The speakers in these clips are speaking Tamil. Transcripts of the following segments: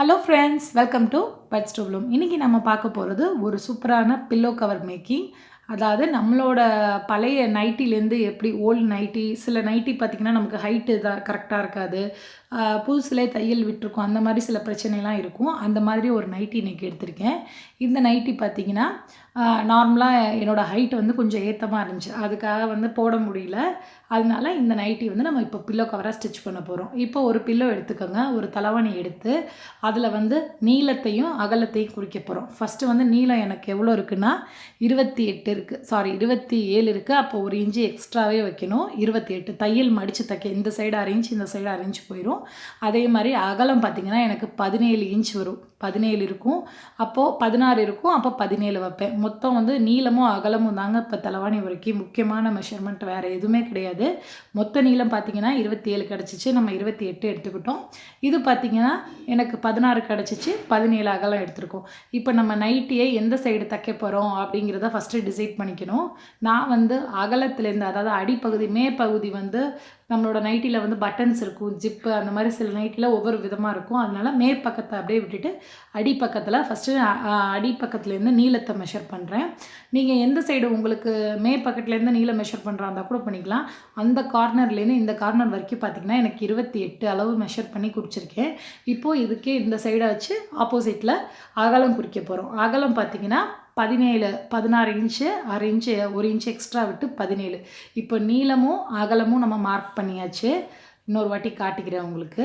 Hello friends welcome to beds to bloom இன்றைக்கி நம்ம பார்க்க போகிறது ஒரு சூப்பரான பில்லோ கவர் மேக்கிங் அதாவது நம்மளோட பழைய நைட்டிலேருந்து எப்படி ஓல்டு நைட்டி சில நைட்டி பார்த்திங்கன்னா நமக்கு ஹைட்டு இதாக கரெக்டாக இருக்காது. புதுசுலே தையல் விட்டுருக்கும் அந்த மாதிரி சில பிரச்சனைலாம் இருக்கும். அந்த மாதிரி ஒரு நைட்டி இன்றைக்கி எடுத்திருக்கேன். இந்த நைட்டி பார்த்திங்கன்னா நார்மலாக என்னோடய ஹைட் வந்து கொஞ்சம் ஏற்றமாக இருந்துச்சு. அதுக்காக வந்து போட முடியல. அதனால இந்த நைட்டி வந்து நம்ம இப்போ பில்லோ கவராக ஸ்டிச் பண்ண போகிறோம் இப்போ ஒரு பில்லோ எடுத்துக்கோங்க. ஒரு தலைவாணி எடுத்து அதில் வந்து நீளத்தையும் அகலத்தையும் குறிக்க போகிறோம் ஃபஸ்ட்டு வந்து நீளம் எனக்கு எவ்வளோ இருக்குன்னா இருபத்தி எட்டு இருக்குது சாரி இருபத்தி ஏழு இருக்குது அப்போ ஒரு இன்ச்சு எக்ஸ்ட்ராவே வைக்கணும். இருபத்தி எட்டு. தையல் மடித்து தைக்க இந்த சைடு அரேஞ்ச் இந்த சைடு அரேஞ்ச் போயிடும் அதே மாதிரி அகலம் பார்த்திங்கன்னா எனக்கு பதினேழு இன்ச் வரும். பதினேழு இருக்கும். அப்போது பதினாறு இருக்கும். அப்போ பதினேழு வைப்பேன். மொத்தம் வந்து நீளமும் அகலமும் தாங்க இப்போ தலைவாணி வரைக்கும். முக்கியமான மெஷர்மெண்ட் வேறு எதுவுமே கிடையாது. மொத்த நீளம் பார்த்திங்கன்னா இருபத்தி ஏழு கிடச்சிச்சு. நம்ம இருபத்தி எட்டு எடுத்துக்கிட்டோம். இது பார்த்திங்கன்னா எனக்கு பதினாறு கிடச்சிச்சு. பதினேழு அகலம் எடுத்திருக்கோம். இப்போ நம்ம நைட்டியை எந்த சைடு தைக்க போகிறோம் அப்படிங்கிறத ஃபஸ்ட்டு டிசைட் பண்ணிக்கணும். நான் வந்து அகலத்துலேருந்து அதாவது அடிப்பகுதி மேற்பகுதி வந்து நம்மளோட நைட்டியில் வந்து பட்டன்ஸ் இருக்கும் ஜிப்பு அந்த மாதிரி சில நைட்டியில் ஒவ்வொரு விதமாக இருக்கும். அதனால மேற்பக்கத்தை அப்படியே விட்டுட்டு அடிப்பக்கத்தில் ஃபஸ்ட்டு அடிப்பக்கத்துலேருந்து நீளத்தை மெஷர் பண்ணுறேன் நீங்கள் எந்த சைடு உங்களுக்கு மேற்பக்கத்துலேருந்து நீளம் மெஷர் பண்ணுறா இருந்தால் கூட பண்ணிக்கலாம். அந்த கார்னர்லேருந்து இந்த கார்னர் வரைக்கும் பார்த்திங்கன்னா எனக்கு இருபத்தி எட்டு அளவு மெஷர் பண்ணி குறிச்சிருக்கேன் இப்போது இதுக்கே இந்த சைடை வச்சு ஆப்போசிட்டில் அகலம் குறிக்க போகிறோம் அகலம் பார்த்திங்கன்னா பதினேழு பதினாறு இன்ச்சு அரை இன்ச்சு ஒரு இன்ச்சு எக்ஸ்ட்ரா விட்டு பதினேழு. இப்போ நீளமும் அகலமும் நம்ம மார்க் பண்ணியாச்சு. இன்னொரு வாட்டி காட்டிக்கிறேன் உங்களுக்கு.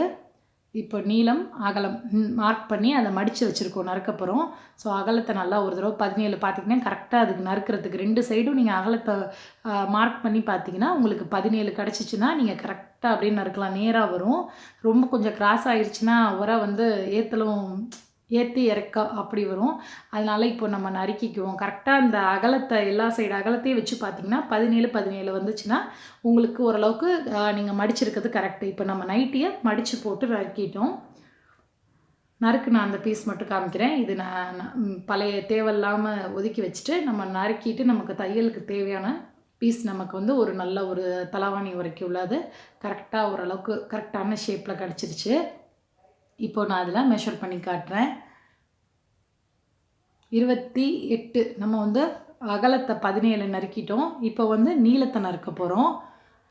இப்போ நீளம் அகலம் மார்க் பண்ணி அதை மடித்து வச்சுருக்கோம் நறுக்கப்புறம். ஸோ அகலத்தை நல்லா ஒரு தடவை பதினேழு பார்த்திங்கன்னா கரெக்டாக அதுக்கு நறுக்கிறதுக்கு ரெண்டு சைடும் நீங்கள் அகலத்தை மார்க் பண்ணி பார்த்தீங்கன்னா உங்களுக்கு பதினேழு கிடச்சிச்சின்னா நீங்கள் கரெக்டாக அப்படியே நறுக்கலாம். நேராக வரும். ரொம்ப கொஞ்சம் கிராஸ் ஆயிடுச்சுன்னா உரம் வந்து ஏற்றலும் ஏற்றி இறக்க அப்படி வரும். அதனால் இப்போ நம்ம நறுக்கிக்குவோம். கரெக்டாக அந்த அகலத்தை எல்லா சைடு அகலத்தையும் வச்சு பார்த்தீங்கன்னா பதினேழு பதினேழு வந்துச்சுன்னா உங்களுக்கு ஓரளவுக்கு நீங்கள் மடிச்சிருக்கிறது கரெக்டு இப்போ நம்ம நைட்டியை மடித்து போட்டு நறுக்கிட்டோம். நறுக்கு நான் அந்த பீஸ் மட்டும் காமிக்கிறேன். இது நான் பழைய தேவையில்லாமல் ஒதுக்கி வச்சுட்டு நம்ம நறுக்கிட்டு நமக்கு தையலுக்கு தேவையான பீஸ் நமக்கு வந்து ஒரு நல்ல ஒரு தலவாணி வரைக்கும் உள்ளது. கரெக்டாக ஓரளவுக்கு கரெக்டான ஷேப்பில் கிடச்சிருச்சு. இப்போது நான் அதில் மெஷர் பண்ணி காட்டுறேன். இருபத்தி எட்டு. நம்ம வந்து அகலத்தை பதினேழு நறுக்கிட்டோம். இப்போ வந்து நீளத்தை நறுக்க போகிறோம்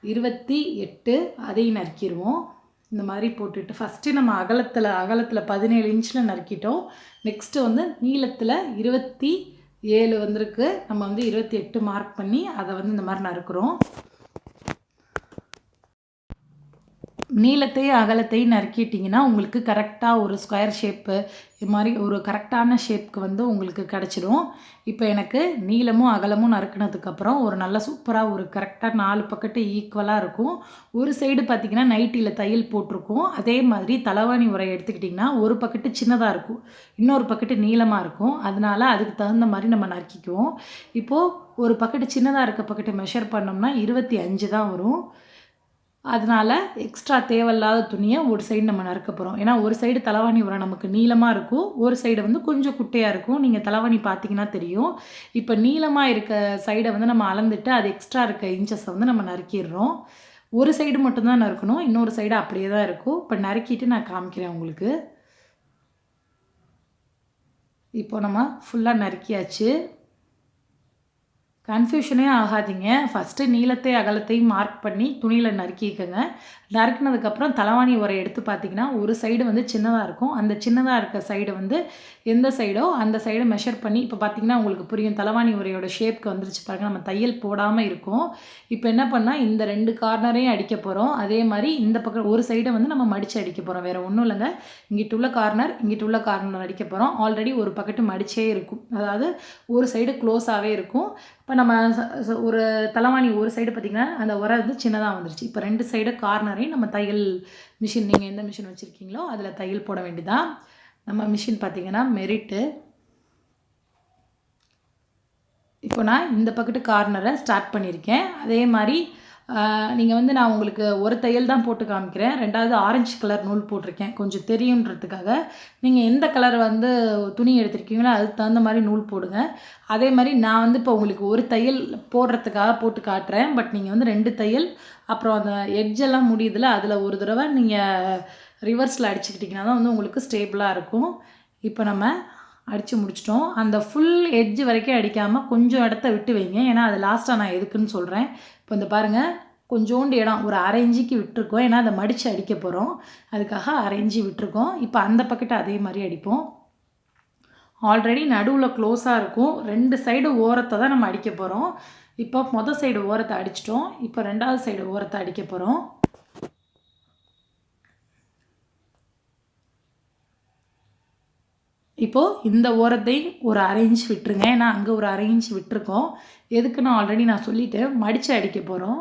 இருபத்தி எட்டு அதையும் நறுக்கிடுவோம் இந்த மாதிரி போட்டுட்டு ஃபஸ்ட்டு நம்ம அகலத்தில் அகலத்தில் பதினேழு இன்ச்சில் நறுக்கிட்டோம். நெக்ஸ்ட்டு வந்து நீளத்தில் இருபத்தி ஏழு வந்திருக்கு. நம்ம வந்து இருபத்தி எட்டு மார்க் பண்ணி அதை வந்து இந்த மாதிரி நறுக்கிறோம். நீளத்தையும் அகலத்தையும் நறுக்கிட்டிங்கன்னா உங்களுக்கு கரெக்டாக ஒரு ஸ்கொயர் ஷேப்பு இது மாதிரி ஒரு கரெக்டான ஷேப்புக்கு வந்து உங்களுக்கு கிடச்சிடும். இப்போ எனக்கு நீளமும் அகலமும் நறுக்கினதுக்கப்புறம் ஒரு நல்ல சூப்பராக ஒரு கரெக்டாக நாலு பக்கத்து ஈக்குவலாக இருக்கும். ஒரு சைடு பார்த்திங்கன்னா நைட்டியில் தையல் போட்டிருக்கும். அதே மாதிரி தலைவாணி உரை எடுத்துக்கிட்டிங்கன்னா ஒரு பக்கெட்டு சின்னதாக இருக்கும். இன்னொரு பக்கெட்டு நீளமாக இருக்கும். அதனால் அதுக்கு தகுந்த மாதிரி நம்ம நறுக்கிக்குவோம். இப்போது ஒரு பக்கெட்டு சின்னதாக இருக்க பக்கெட்டு மெஷர் பண்ணோம்னா இருபத்தி அஞ்சு தான் வரும். அதனால் எக்ஸ்ட்ரா தேவையில்லாத துணியை ஒரு சைடு நம்ம நறுக்க போகிறோம் ஏன்னா ஒரு சைடு தலைவாணி உரம் நமக்கு நீளமாக இருக்கும். ஒரு சைடு வந்து கொஞ்சம் குட்டையாக இருக்கும். நீங்கள் தலைவாணி பார்த்தீங்கன்னா தெரியும். இப்போ நீளமாக இருக்க சைடை வந்து நம்ம அளந்துட்டு அது எக்ஸ்ட்ரா இருக்க இன்ச்சஸை வந்து நம்ம நறுக்கிடுறோம். ஒரு சைடு மட்டும்தான் நறுக்கணும். இன்னொரு சைடு அப்படியே தான் இருக்கும். இப்போ நறுக்கிட்டு நான் காமிக்கிறேன் உங்களுக்கு. இப்போ நம்ம ஃபுல்லாக நறுக்கியாச்சு. கன்ஃபியூஷனே ஆகாதீங்க. ஃபஸ்ட்டு நீளத்தை அகலத்தையும் மார்க் பண்ணி துணியில் நறுக்கிக்கோங்க நறுக்கினதுக்கப்புறம் தலைவாணி உரை எடுத்து பார்த்தீங்கன்னா ஒரு சைடு வந்து சின்னதாக இருக்கும். அந்த சின்னதாக இருக்க சைடு வந்து எந்த சைடோ அந்த சைடை மெஷர் பண்ணி இப்போ பார்த்தீங்கன்னா உங்களுக்கு புரியும். தலைவாணி உரையோட ஷேப்க்கு வந்துருச்சு பாருங்கள் நம்ம தையல் போடாமல் இருக்கும். இப்போ என்ன பண்ணால் இந்த ரெண்டு கார்னரையும் அடிக்க போகிறோம் அதே மாதிரி இந்த பக்கம் ஒரு சைடை வந்து நம்ம மடித்து அடிக்க போகிறோம் வேறு ஒன்றும் இல்லைங்க. இங்கிட்டு உள்ள கார்னர் இங்கிட்டு உள்ள கார்னர் அடிக்க போகிறோம் ஆல்ரெடி ஒரு பக்கெட்டு மடிச்சே இருக்கும். அதாவது ஒரு சைடு க்ளோஸாகவே இருக்கும். இப்போ நம்ம ஒரு தலைவாணி ஒரு சைடு பார்த்திங்கன்னா அந்த உரை வந்து சின்னதாக வந்துருச்சு. இப்போ ரெண்டு சைடு கார்னரையும் நம்ம தையல் மிஷின் நீங்கள் எந்த மிஷின் வச்சுருக்கீங்களோ அதில் தையல் போட வேண்டியதான் நம்ம மிஷின் பார்த்திங்கன்னா மெரிட்டு இப்போ நான் இந்த பக்கத்து கார்னரை ஸ்டார்ட் பண்ணியிருக்கேன். அதே மாதிரி நீங்கள் வந்து நான் உங்களுக்கு ஒரு தையல் தான் போட்டு காமிக்கிறேன். ரெண்டாவது ஆரஞ்சு கலர் நூல் போட்டிருக்கேன். கொஞ்சம் தெரியுன்றதுக்காக நீங்கள் எந்த கலர் வந்து துணி எடுத்திருக்கீங்களோ அதுக்கு தகுந்த மாதிரி நூல் போடுங்க. அதே மாதிரி நான் வந்து இப்போ உங்களுக்கு ஒரு தையல் போடுறதுக்காக போட்டு காட்டுறேன். பட் நீங்கள் வந்து ரெண்டு தையல் அப்புறம் அந்த எட்ஜெல்லாம் முடியுதுல அதில் ஒரு தடவை நீங்கள் ரிவர்ஸில் அடிச்சுக்கிட்டிங்கன்னா தான் வந்து உங்களுக்கு ஸ்டேபிளாக இருக்கும். இப்போ நம்ம அடித்து முடிச்சிட்டோம். அந்த ஃபுல் எட்ஜ் வரைக்கும் அடிக்காமல் கொஞ்சம் இடத்த விட்டு வைங்க. ஏன்னா அது லாஸ்ட்டாக நான் எதுக்குன்னு சொல்கிறேன் இப்போ இந்த பாருங்கள் கொஞ்சோண்டு இடம் ஒரு அரை இஞ்சிக்கு விட்டுருக்கோம். ஏன்னா அதை மடித்து அடிக்க போகிறோம் அதுக்காக அரை இஞ்சி விட்டுருக்கோம். இப்போ அந்த பக்கெட்டை அதே மாதிரி அடிப்போம். ஆல்ரெடி நடுவில் க்ளோஸாக இருக்கும். ரெண்டு சைடு ஓரத்தை தான் நம்ம அடிக்க போகிறோம் இப்போ மொதல் சைடு ஓரத்தை அடிச்சிட்டோம். இப்போ ரெண்டாவது சைடு ஓரத்தை அடிக்க போகிறோம் இப்போது இந்த ஓரத்தையும் ஒரு அரை இன்ச் விட்டுருங்க. ஏன்னா அங்கே ஒரு அரை இன்ச் விட்டுருக்கோம் நான் ஆல்ரெடி நான் சொல்லிவிட்டு மடித்து அடிக்க போகிறோம்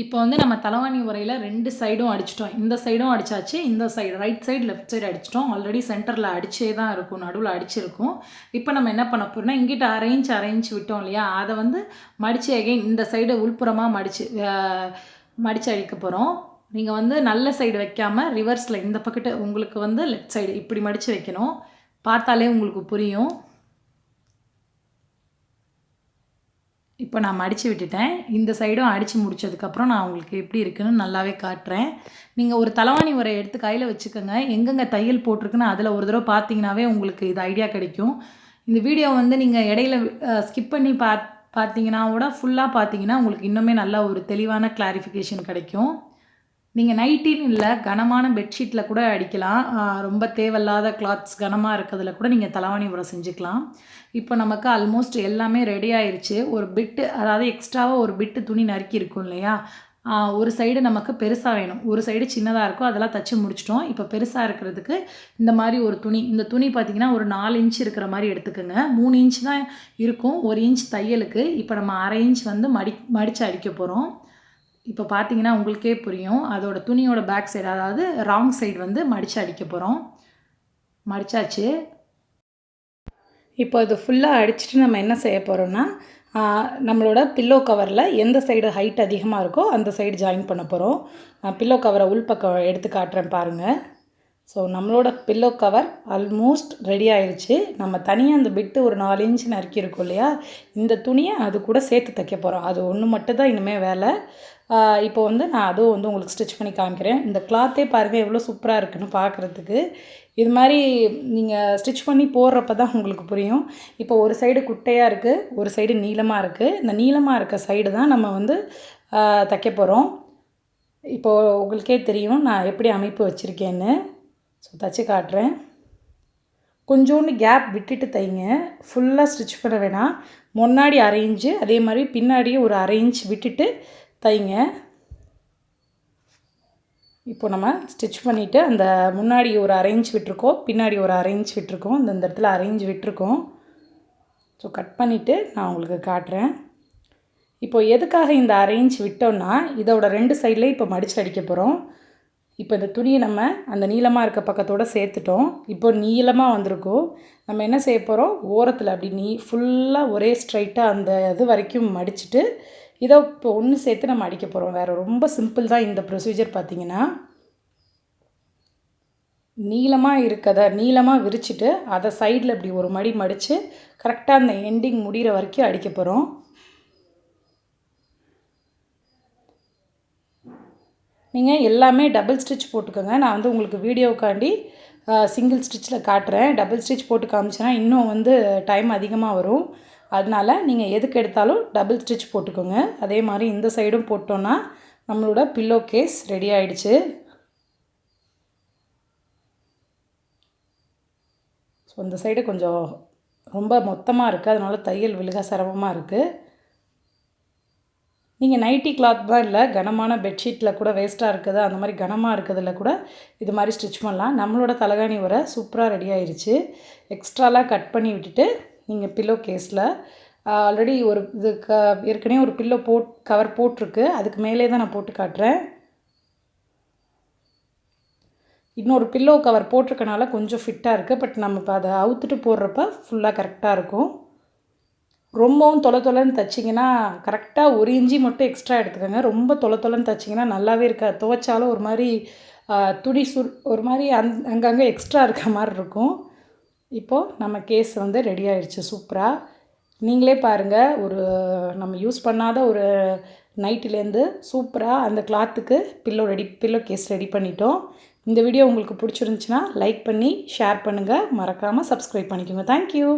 இப்போ வந்து நம்ம தலைவாணி உரையில் ரெண்டு சைடும் அடிச்சிட்டோம். இந்த சைடும் அடித்தாச்சு இந்த side right side left side அடிச்சிட்டோம். Already சென்டரில் அடிச்சே தான் இருக்கும். நடுவில் அடிச்சிருக்கும். இப்போ நம்ம என்ன பண்ண போகிறோம்னா இங்கிட்ட அரை இன்ச் அரை இன்ச் விட்டோம் இல்லையா? அதை வந்து மடித்து அகைன் இந்த சைடு உள்புறமாக மடித்து மடித்து அடிக்க போகிறோம் நீங்கள் வந்து நல்ல சைடு வைக்காமல் ரிவர்ஸில் இந்த பக்கத்து உங்களுக்கு வந்து லெஃப்ட் சைடு இப்படி மடித்து வைக்கணும். பார்த்தாலே உங்களுக்கு புரியும். இப்போ நான் மடித்து விட்டுட்டேன். இந்த சைடும் அடித்து முடிச்சதுக்கப்புறம் நான் உங்களுக்கு எப்படி இருக்குன்னு நல்லாவே காட்டுறேன். நீங்கள் ஒரு தலைவாணி உரை எடுத்து கையில் வச்சுக்கோங்க. எங்கெங்கே தையல் போட்டிருக்குன்னு அதில் ஒரு தடவை பார்த்தீங்கன்னாவே உங்களுக்கு இது ஐடியா கிடைக்கும். இந்த வீடியோ வந்து நீங்கள் இடையில ஸ்கிப் பண்ணி பா பார்த்தீங்கன்னா கூட ஃபுல்லாக பார்த்தீங்கன்னா உங்களுக்கு இன்னுமே நல்ல ஒரு தெளிவான கிளாரிஃபிகேஷன் கிடைக்கும். நீங்கள் நைட்டின்னு இல்லை கனமான பெட்ஷீட்டில் கூட அடிக்கலாம். ரொம்ப தேவையில்லாத கிளாத்ஸ் கனமாக இருக்கிறதுல கூட நீங்கள் தலைவாணி உரை செஞ்சுக்கலாம். இப்போ நமக்கு ஆல்மோஸ்ட் எல்லாமே ரெடி ஆயிடுச்சு ஒரு பிட்டு அதாவது எக்ஸ்ட்ராவாக ஒரு பிட்டு துணி நறுக்கி இருக்கும் இல்லையா? ஒரு சைடு நமக்கு பெருசாக வேணும். ஒரு சைடு சின்னதாக இருக்கும் அதெல்லாம் தச்சு முடிச்சிட்டோம். இப்போ பெருசாக இருக்கிறதுக்கு இந்த மாதிரி ஒரு துணி இந்த துணி பார்த்திங்கன்னா ஒரு நாலு இன்ச் இருக்கிற மாதிரி எடுத்துக்கோங்க. மூணு இன்ச் தான் இருக்கும். ஒரு இன்ச் தையலுக்கு. இப்போ நம்ம அரை இன்ச் வந்து மடி மடித்து அடிக்க போகிறோம் இப்போ பார்த்தீங்கன்னா உங்களுக்கே புரியும். அதோட துணியோட பேக் சைடு அதாவது ராங் சைடு வந்து மடித்து அடிக்க போகிறோம் மடிச்சாச்சு. இப்போ இது ஃபுல்லாக அடிச்சுட்டு நம்ம என்ன செய்ய போகிறோம்னா நம்மளோட பில்லோ கவரில் எந்த சைடு ஹைட் அதிகமாக இருக்கோ அந்த சைடு ஜாயின் பண்ண போகிறோம் நான் பில்லோ கவரை உள்பக்கம் எடுத்து காட்டுறேன் பாருங்கள் ஸோ நம்மளோட பில்லோ கவர் ஆல்மோஸ்ட் ரெடி ஆயிடுச்சு நம்ம தனியாக அந்த பிட்டு ஒரு நாலு இன்ச் நறுக்கியிருக்கோம் இல்லையா? இந்த துணியை அது கூட சேர்த்து தைக்க போகிறோம் அது ஒன்று மட்டும் தான் இனிமேல் வேலை. இப்போ வந்து நான் அதுவும் வந்து உங்களுக்கு ஸ்டிச் பண்ணி காமிக்கிறேன். இந்த கிளாத்தே பாருங்கள் எவ்வளோ சூப்பராக இருக்குன்னு பார்க்குறதுக்கு. இது மாதிரி நீங்கள் ஸ்டிச் பண்ணி போடுறப்ப தான் உங்களுக்கு புரியும். இப்போ ஒரு சைடு குட்டையாக இருக்குது ஒரு சைடு நீளமாக இருக்குது இந்த நீளமாக இருக்க சைடு தான் நம்ம வந்து தைக்க போகிறோம் இப்போது உங்களுக்கே தெரியும் நான் எப்படி அமைப்பு வச்சுருக்கேன்னு. ஸோ தச்சு காட்டுறேன். கொஞ்சோண்டு கேப் விட்டுட்டு தைங்க. ஃபுல்லாக ஸ்டிச் பண்ண வேணாம். முன்னாடி அரை இன்ச்சு அதே மாதிரி பின்னாடியே ஒரு அரை இன்ச் விட்டுட்டு தைங்க. இப்போ நம்ம ஸ்டிச் பண்ணிவிட்டு அந்த முன்னாடி ஒரு அரை இன்ச் விட்டுருக்கோம் பின்னாடி ஒரு அரை இன்ச் விட்டுருக்கோம் இந்த இந்த இடத்துல அரை இன்ச் விட்டுருக்கோம். ஸோ கட் பண்ணிவிட்டு நான் உங்களுக்கு காட்டுறேன். இப்போ எதுக்காக இந்த அரை இன்ச் விட்டோம்னா இதோட ரெண்டு சைட்லேயும் இப்போ மடிச்சு அடிக்க போகிறோம் இப்போ இந்த துணியை நம்ம அந்த நீளமாக இருக்க பக்கத்தோடு சேர்த்துட்டோம். இப்போ நீளமாக வந்திருக்கும் நம்ம என்ன செய்ய போகிறோம் ஓரத்தில் அப்படி நீ ஃபுல்லாக ஒரே ஸ்ட்ரைட்டாக அந்த இது வரைக்கும் மடிச்சுட்டு இதை இப்போ ஒன்று சேர்த்து நம்ம அடிக்க போகிறோம் வேறு ரொம்ப சிம்பிள் தான் இந்த ப்ரொசீஜர் பார்த்தீங்கன்னா. நீளமாக இருக்கதை நீளமாக விரிச்சிட்டு அதை சைடில் இப்படி ஒரு மடி மடித்து கரெக்டாக அந்த எண்டிங் முடிகிற வரைக்கும் அடிக்க போகிறோம் நீங்கள் எல்லாமே டபுள் ஸ்டிச் போட்டுக்கோங்க. நான் வந்து உங்களுக்கு வீடியோக்காண்டி சிங்கிள் ஸ்டிச்சில் காட்டுறேன். டபுள் ஸ்டிச் போட்டு காமிச்சேன்னா இன்னும் வந்து டைம் அதிகமாக வரும். அதனால நீங்கள் எதுக்கு எடுத்தாலும் டபுள் ஸ்டிச் போட்டுக்கோங்க. அதே மாதிரி இந்த சைடும் போட்டோன்னா நம்மளோட பில்லோ கேஸ் ரெடி ஆகிடுச்சு ஸோ இந்த சைடு கொஞ்சம் ரொம்ப மொத்தமாக இருக்குது அதனால் தையல் விழுக சிரமமாக இருக்குது நீங்கள் நைட்டி கிளாத் தான் இல்லை கனமான பெட்ஷீட்டில் கூட வேஸ்ட்டாக இருக்குது அந்த மாதிரி கனமாக இருக்கிறதுல கூட இது மாதிரி ஸ்டிச் பண்ணலாம். நம்மளோட தலகாணி உரை சூப்பராக ரெடி ஆயிடுச்சு எக்ஸ்ட்ராலாம் கட் பண்ணி விட்டுட்டு நீங்கள் பில்லோ கேஸில் ஆல்ரெடி ஒரு இது க ஏற்கனவே ஒரு பில்லோ போட் கவர் போட்டிருக்கு. அதுக்கு மேலே தான் நான் போட்டு காட்டுறேன். இன்னொரு பில்லோ கவர் போட்டிருக்கனால கொஞ்சம் ஃபிட்டாக இருக்குது பட் நம்ம இப்போ அதை அவுத்துட்டு போடுறப்ப ஃபுல்லாக கரெக்டாக இருக்கும். ரொம்பவும் தொலை தொலைன்னு தைச்சிங்கன்னா கரெக்டாக ஒரு இஞ்சி மட்டும் எக்ஸ்ட்ரா எடுத்துக்கோங்க. ரொம்ப தொலை தொலைன்னு தைச்சிங்கன்னா நல்லாவே இருக்காது. துவைச்சாலும் ஒரு மாதிரி துணி சுர் ஒரு மாதிரி அங் அங்கங்கே எக்ஸ்ட்ரா இருக்க மாதிரி இருக்கும். இப்போது நம்ம கேஸ் வந்து ரெடி ஆயிடுச்சு சூப்பராக நீங்களே பாருங்கள் ஒரு நம்ம யூஸ் பண்ணாத ஒரு நைட்டிலேருந்து சூப்பராக அந்த கிளாத்துக்கு pillow ready pillow case ready பண்ணிட்டோம். இந்த வீடியோ உங்களுக்கு பிடிச்சிருந்துச்சுன்னா லைக் பண்ணி ஷேர் பண்ணுங்கள் மறக்காமல் சப்ஸ்கிரைப் பண்ணிக்கோங்க. தேங்க்யூ